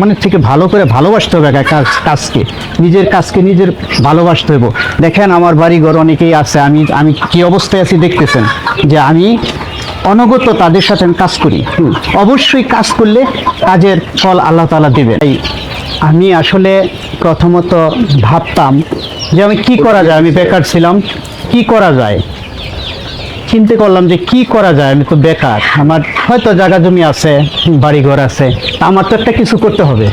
মানে থেকে ভালো করে ভালোবাসতে হবে কাজ কাজকে। নিজের কাজকে নিজের ভালোবাসতে হবে। দেখেন আমার বাড়ি ঘর অনেকেই আছে, আমি আমি কি অবস্থায় আছি দেখতেছেন? যে আমি অনগত তাদের সাথে আমি কাজ করি। অবশ্যই কাজ করলে কাজের ফল আল্লাহ তালা দেবে তাই আমি আসলে প্রথমত ভাবতাম যে আমি কি করা যায়? আমি বেকার ছিলাম, কি করা যায়? চিন্তা করলাম যে কি করা যায়, আমি তো বেকার। আমার হয়তো জায়গা জমি আছে বাড়ি ঘর আছে, আমার তো একটা কিছু করতে হবে।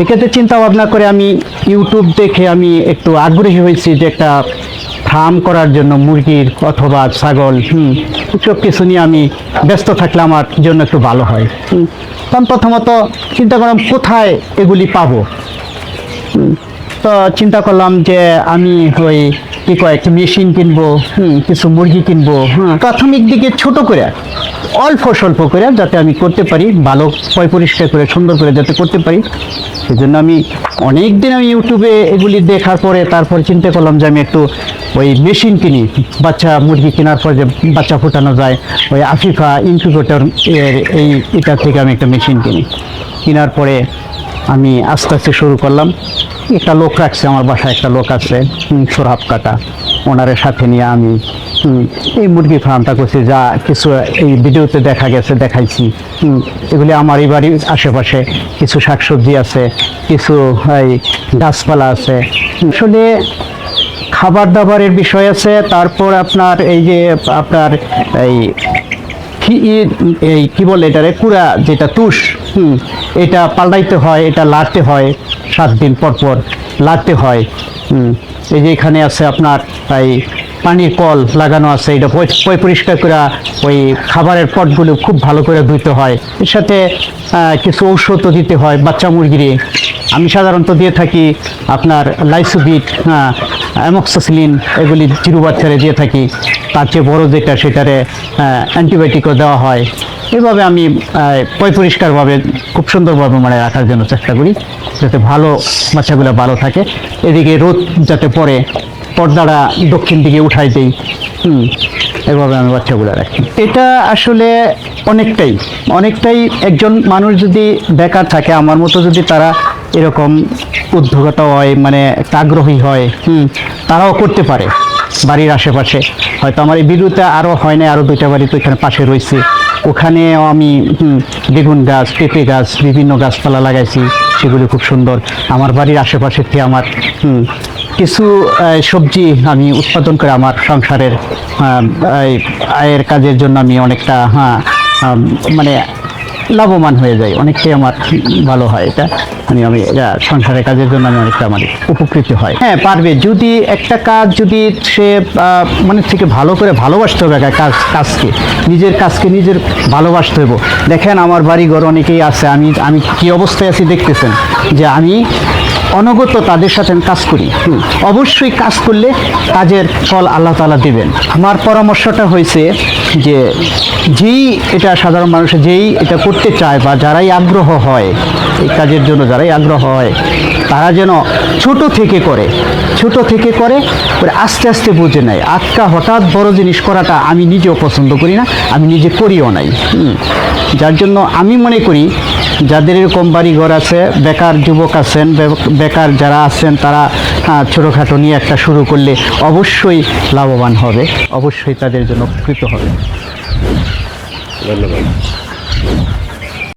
এক্ষেত্রে চিন্তা ভাবনা করে আমি ইউটিউব দেখে আমি একটু আগ্রহী হয়েছি যে একটা ফার্ম করার জন্য, মুরগির অথবা ছাগল, হুম, সব কিছু নিয়ে আমি ব্যস্ত থাকলে আমার জন্য একটু ভালো হয়। তখন প্রথমত চিন্তা করলাম, কোথায় এগুলি পাবো? তো চিন্তা করলাম যে আমি ওই, কি কয়, একটু মেশিন কিনবো কিছু মুরগি কিনবো হ্যাঁ প্রাথমিক দিকে ছোট করে, অল্প স্বল্প করে যাতে আমি করতে পারি, ভালো পয় পরিষ্কার করে, সুন্দর করে যাতে করতে পারি। সেই জন্য আমি অনেক দিন আমি ইউটিউবে এগুলি দেখার পরে তারপর চিন্তা করলাম যে আমি একটু ওই মেশিন কিনি, বাচ্চা মুরগি কেনার পর যে বাচ্চা ফোটানো যায়, ওই আফিফা ইনকিউবেটর এর এই এটা থেকে আমি একটা মেশিন কিনি। কেনার পরে আমি আস্তে আস্তে শুরু করলাম। একটা লোক রাখছে, আমার বাসায় একটা লোক আছে সোরাব কাটা ওনারের সাথে নিয়ে আমি এই মুরগি ফার্মটা করছি, যা কিছু এই ভিডিওতে দেখা গেছে, দেখাইছি। এগুলি আমার এই বাড়ির আশেপাশে কিছু শাকসবজি আছে, কিছু, এই, গাছপালা আছে। আসলে খাবার দাবারের বিষয় আছে, তারপর আপনার এই যে, আপনার এই এই, কি বলে এটারে, কুড়া, যেটা তুষ হুম এটা পাল্টাইতে হয়, এটা লাড়তে হয়, সাত দিন পর পর লাড়তে হয়। হুম, এই যে এখানে আছে আপনার এই পানির কল লাগানো আছে, এটা পরিষ্কার করে ওই খাবারের পটগুলো খুব ভালো করে ধুইতে হয়। এর সাথে কিছু ঔষধও দিতে হয় বাচ্চা মুরগিরে। আমি সাধারণত দিয়ে থাকি আপনার লাইসোবিট হ্যাঁ অ্যামক্সিসিলিন এগুলি চিরু বাচ্চারে দিয়ে থাকি। তার চেয়ে বড় যেটা, সেটারে অ্যান্টিবায়োটিকও দেওয়া হয়। এভাবে আমি পয় পরিষ্কারভাবে খুব সুন্দরভাবে মানে রাখার জন্য চেষ্টা করি, যাতে ভালো বাচ্চাগুলো ভালো থাকে। এদিকে রোদ যাতে পড়ে, পর্দাটা দক্ষিণ দিকে উঠাই দেই, হুম, এভাবে আমি বাচ্চাগুলো রাখি। এটা আসলে অনেকটাই অনেকটাই একজন মানুষ যদি বেকার থাকে, আমার মতো যদি তারা এরকম উদ্যোগতা হয় মানে একটা আগ্রহী হয়, হুম, তারাও করতে পারে বাড়ির আশেপাশে। হয়তো আমার এই বিরুতে আরও হয় না আরও দুইটা বাড়ি তো এখানে পাশে রয়েছে। ওখানেও আমি বেগুন গাছ, পেঁপে গাছ, বিভিন্ন গাছপালা লাগাইছি, সেগুলি খুব সুন্দর। আমার বাড়ির আশেপাশে থেকে আমার কিছু সবজি আমি উৎপাদন করে আমার সংসারের আয়ের কাজের জন্য আমি অনেকটা হ্যাঁ মানে লাভবান হয়ে যায় অনেকটাই আমার ভালো হয় এটা। আমি আমি এটা সংসারের কাজের জন্য আমি অনেকটা আমার উপকৃত হয়। হ্যাঁ পারবে। যদি একটা কাজ যদি সে মানে থেকে ভালো করে ভালোবাসতে হবে একটা কাজ, কাজকে, নিজের কাজকে নিজের ভালোবাসতে হবে। দেখেন আমার বাড়ি ঘর অনেকেই আছে, আমি আমি কি অবস্থায় আছি দেখতেছেন? যে আমি অনগত তাদের সাথে আমি কাজ করি। অবশ্যই কাজ করলে কাজের ফল আল্লাহ তালা দেবেন। আমার পরামর্শটা হয়েছে যে, যেই এটা সাধারণ মানুষ, যেই এটা করতে চায় বা যারাই আগ্রহ হয় এই কাজের জন্য যারাই আগ্রহ হয়, তারা যেন ছোট থেকে করে, ছোট থেকে করে আস্তে আস্তে বুঝে নেয় আজকা হঠাৎ বড় জিনিস করাটা আমি নিজেও পছন্দ করি না, আমি নিজে করিও নাই। যার জন্য আমি মনে করি, যাদের এরকম বাড়ি ঘর আছে, বেকার যুবক আছেন বেকার যারা আছেন, তারা ছোটোখাটো নিয়ে একটা শুরু করলে অবশ্যই লাভবান হবে, অবশ্যই তাদের জন্য উপকৃত হবে ধন্যবাদ